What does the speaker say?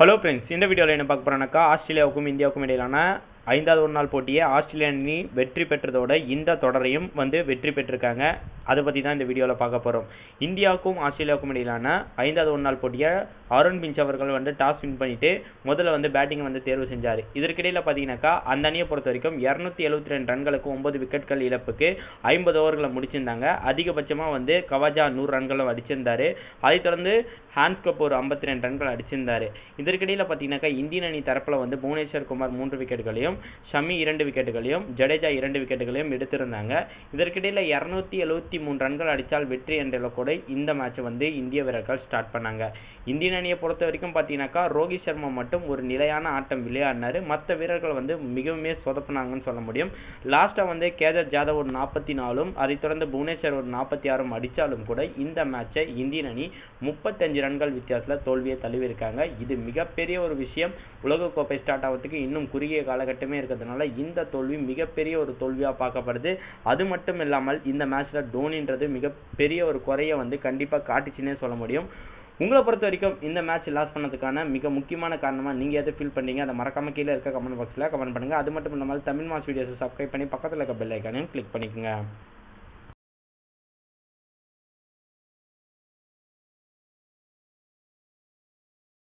Hello friends இந்த வீடியோவில் என்ன பார்க்க போகிறோம்னாக்கா ஆஸ்திரேலியாவுக்கும் இந்தியாவுக்கும் இடையிலான ஐந்தாவது ஒரு நாள் போட்டியை ஆஸ்திரேலிய அணி வெற்றி பெற்றதோட இந்த தொடரையும் வந்து வெற்றி பெற்றிருக்காங்க. அதை பற்றி தான் இந்த வீடியோவில் பார்க்க போகிறோம் இந்தியாவுக்கும் ஆஸ்திரேலியாவுக்கும் இடையிலான ஐந்தாவது ஒரு நாள் போட்டியை அருண் பிஞ்ச் அவர்கள் வந்து டாஸ் வின் பண்ணிட்டு முதல்ல வந்து பேட்டிங் வந்து தேர்வு செஞ்சார். இதற்கிடையில் பார்த்தீங்கன்னாக்கா அந்த அணியை பொறுத்த வரைக்கும் இரநூத்தி எழுபத்தி ரெண்டு ரன்களுக்கு ஒன்பது விக்கெட்கள் இழப்புக்கு ஐம்பது ஓவர்களை முடிச்சிருந்தாங்க. அதிகபட்சமாக வந்து கவாஜா நூறு ரன்களும் அடிச்சிருந்தாரு. அதைத் தொடர்ந்து ஹான்ஸ் கபூர் ஐம்பத்தி ரெண்டு ரன்கள் அடிச்சிருந்தார். இதற்கிடையில் பார்த்தீங்கன்னாக்கா இந்தியன் அணி தரப்பில் வந்து புவனேஸ்வர் குமார் மூன்று விக்கெட்டுகளையும் ஷமி இரண்டு விக்கெட்டுகளையும் ஜடேஜா இரண்டு விக்கெட்டுகளையும் எடுத்திருந்தாங்க. இதற்கிடையில் இரநூத்தி எழுபத்தி மூணு ரன்கள் அடித்தால் வெற்றி என்ற கூட இந்த மேட்ச் வந்து இந்திய வீரர்கள் ஸ்டார்ட் பண்ணாங்க. இந்தியன் அணியை பொறுத்த வரைக்கும் பார்த்தீங்கன்னாக்கா ரோஹித் சர்மா மட்டும் ஒரு நிலையான ஆட்டம் விளையாடினார். மற்ற வீரர்கள் வந்து மிகவுமே சொதப்பினாங்கன்னு சொல்ல முடியும். லாஸ்ட்டாக வந்து கேதர் ஜாதவ் ஒரு நாற்பத்தி நாலும் அதைத் தொடர்ந்து புவனேஸ்வர் ஒரு நாற்பத்தி ஆறும் அடித்தாலும் கூட இந்த மேட்சை இந்தியன் அணி முப்பத்தஞ்சு ரன்கள் வித்தியாசத்தில் தோல்வியை தழுவியிருக்காங்க. இது மிகப்பெரிய ஒரு விஷயம். உலகக்கோப்பை ஸ்டார்ட் ஆகிறதுக்கு இன்னும் குறுகிய காலகட்டம் இருக்கிறதுனால இந்த தோல்வி மிகப்பெரிய ஒரு தோல்வியாக பார்க்கப்படுது. அது மட்டும் இல்லாமல் இந்த மேட்ச்சில் தோனின்றது மிகப்பெரிய ஒரு குறைய வந்து கண்டிப்பாக காட்டுச்சுன்னே சொல்ல முடியும். உங்களை பொறுத்த வரைக்கும் இந்த மேட்ச் லாஸ் பண்ணதுக்கான மிக முக்கியமான காரணமாக நீங்கள் எதை ஃபீல் பண்ணீங்க? அதை மறக்காம கீழே இருக்க கமெண்ட் பாக்ஸில் கமெண்ட் பண்ணுங்கள் அது மட்டும் இல்லாமல் தமிழ் மாஸ் வீடியோஸை சப்ஸ்கிரைப் பண்ணி பக்கத்தில் இருக்க பெல் ஐக்கானையும் கிளிக் பண்ணிக்கோங்க.